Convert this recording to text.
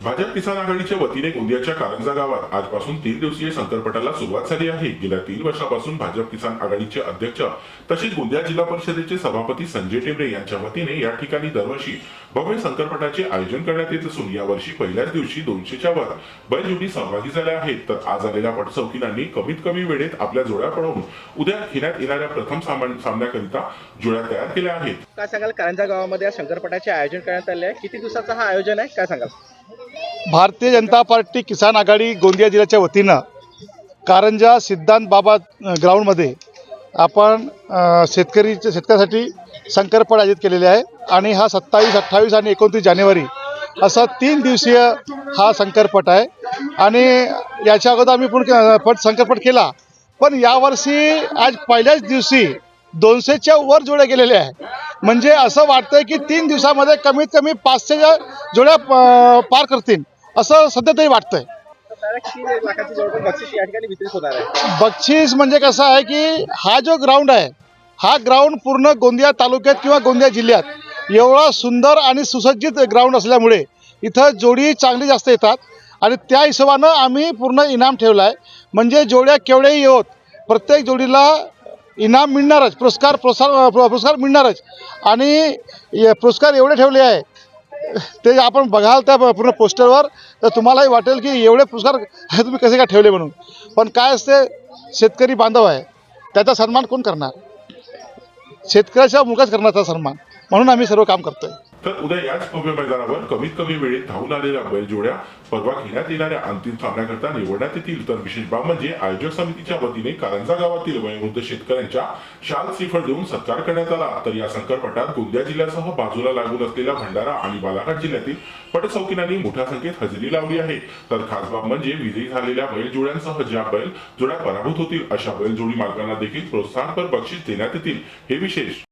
भाजप किसान आघाडीच्या वतीने गोंदियाच्या कारंजा गावात आजपासून तीन दिवसीय संकल्पटाला सुरुवात झाली आहे. गेल्या तीन वर्षापासून भाजप किसान आघाडीचे अध्यक्ष तसेच गोंदिया जिल्हा परिषदेचे सभापती संजय टेंबरे यांच्या वतीने या ठिकाणी दरवर्षी भव्य संकल्पटाचे आयोजन करण्यात येत असून यावर्षी पहिल्याच दिवशी दोनशेच्या वर बैलजोडी सहभागी झाल्या आहेत. तर आज आलेल्या पटचौकीनांनी कमीत कमी वेळेत आपल्या जोड्या पळवून उद्या घेण्यात येणाऱ्या प्रथम सामन्याकरिता जोड्या तयार केल्या आहेत. काय सांगाल? कारंजा गावामध्ये या संकरपटाचे आयोजन करण्यात आले आहे. किती दिवसाचा हा आयोजन आहे? काय सांगाल? भारतीय जनता पार्टी किसान आघाडी गोंदिया जिल्ह्याच्या वतीनं कारंजा सिद्धांत बाबा ग्राउंडमध्ये आपण शेतकरीच्या शेतकऱ्यासाठी संकल्प आयोजित केलेले आहे. आणि हा सत्तावीस अठ्ठावीस आणि एकोणतीस जानेवारी असा तीन दिवसीय हा संकरपट आहे. आणि याच्या अगोदर आम्ही पण पट संकल्पट केला. पण यावर्षी आज पहिल्याच दिवशी दोनशेच्या वर जोड्या गेलेल्या आहे. म्हणजे असं वाटतंय की तीन दिवसामध्ये कमीत कमी पाचशेच्या जोड्या प- पार करतील असं सध्या तरी वाटतंय. बक्षीस आहे बक्षीस म्हणजे कसं आहे की हा जो ग्राउंड आहे हा ग्राउंड पूर्ण गोंदिया तालुक्यात किंवा गोंदिया जिल्ह्यात एवढा सुंदर आणि सुसज्जित ग्राउंड असल्यामुळे इथं जोडी चांगली जास्त येतात. आणि त्या हिशोबानं आम्ही पूर्ण इनाम ठेवला आहे म्हणजे जोड्या केवढ्याही येवोत प्रत्येक जोडीला इनाम मिळणारच पुरस्कार प्रोत्साहन पुरस्कार मिळणारच. आणि ये- पुरस्कार एवढे ठेवले आहे ते आपण बघाल त्या पूर्ण पोस्टरवर तर तुम्हालाही वाटेल की एवढे पुरस्कार तुम्ही कसे काय ठेवले म्हणून. पण काय असते शेतकरी बांधव आहे त्याचा सन्मान कोण करणार? शेतकऱ्याच्या करणार करण्याचा सन्मान म्हणून आम्ही सर्व काम करतो आहे तर उद्या याच भव्य मैदानावर कमीत कमी वेळेत धावून आलेल्या बैलजोड्या परवा घेण्यात येणाऱ्या अंतिम सामन्याकरता निवडण्यात येतील. तर विशेष बाब म्हणजे आयोजक समितीच्या वतीने कारंजा गावातील वयोवृद्ध शेतकऱ्यांच्या शाल श्रीफळ देऊन सत्कार करण्यात आला. तर या संकटपटात गोंदिया जिल्ह्यासह बाजूला लागून असलेल्या भंडारा आणि बालाघाट जिल्ह्यातील पटचौकीनांनी मोठ्या संख्येत हजेरी लावली आहे. तर खास बाब म्हणजे विजयी झालेल्या बैलजोड्यांसह ज्या बैल जोड्या पराभूत होतील अशा बैलजोडी मालकांना देखील प्रोत्साहनपर बक्षीस देण्यात येतील. हे विशेष